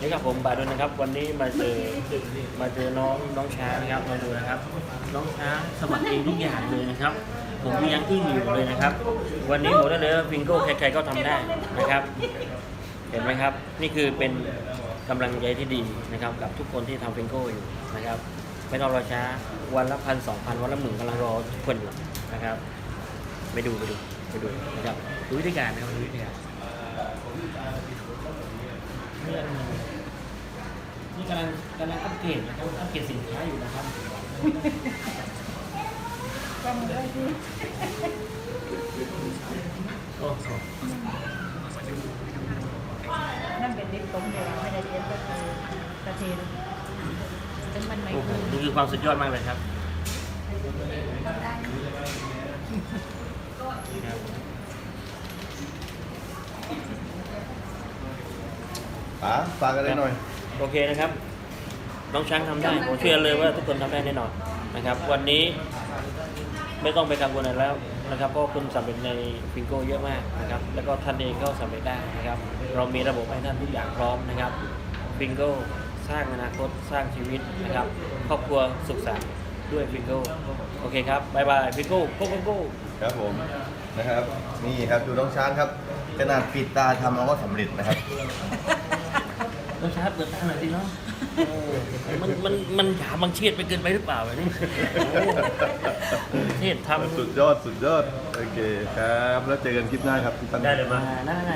นี่ครับผมบาดุลนะครับ วันนี้มาเจอมาเจอน้องน้องช้างนะครับมาดูนะครับ น้องช้างสมัครเองทุกอย่างเลยนะครับ ผมยังอึ้งอยู่เลยนะครับ วันนี้ผมได้เลยว่าฟิงโก้ใครๆก็ทำได้นะครับ เห็นไหมครับ นี่คือเป็นกำลังใจที่ดีนะครับ กับทุกคนที่ทำฟิงโก้อยู่นะครับไม่ต้องรอช้าวันละพันสองพันวันละหมื่นกำลังรอทุกคนอยู่นะครับไปดูไปดูไปดูนะครับดูวิธีการนะครับดูวิธีการนี่อันหนึ่ง นี่กำลังกำลังอัปเกรดนะครับอัปเกรดสินค้าอยู่นะครับจำได้ที่โอ้โหนั่นเป็นดิบต้มเดียวไม่ได้เรียนก็คือกระเทียมซึ่งมันไม่โอ้โหคือนี่คือความสุดยอดมากเลยครับครับป๋าฝากอะไรหน่อย โอเคนะครับ น้องช้างทำได้ ผมเชื่อเลยว่าทุกคนทำได้แน่นอนนะครับ วันนี้ไม่ต้องไปกังวลอะไรแล้วนะครับ เพราะคุณสำเร็จในฟิงโก้เยอะมากนะครับ แล้วก็ท่านเองก็สำเร็จได้นะครับ เรามีระบบให้ท่านทุกอย่างพร้อมนะครับฟิงโก้สร้างอนาคตสร้างชีวิตนะครับครอบครัวสุขสันต์ด้วยฟิงโก้โอเคครับบายบายฟิงโก้โก้โก้โก้ครับผมนะครับ นี่ครับดูน้องช้างครับขนาดปิดตาทำเอาก็สำเร็จนะครับ น้องช้างเปิดตาหน่อยสิเนาะเออมันมันมันหยาบางเชียดไปเกินไปหรือเปล่าแบบนี้โอ้เทศทำสุดยอดสุดยอด โอเคครับ แล้วเจอกันคลิปหน้าครับที่ตั้งได้เลยมานั่น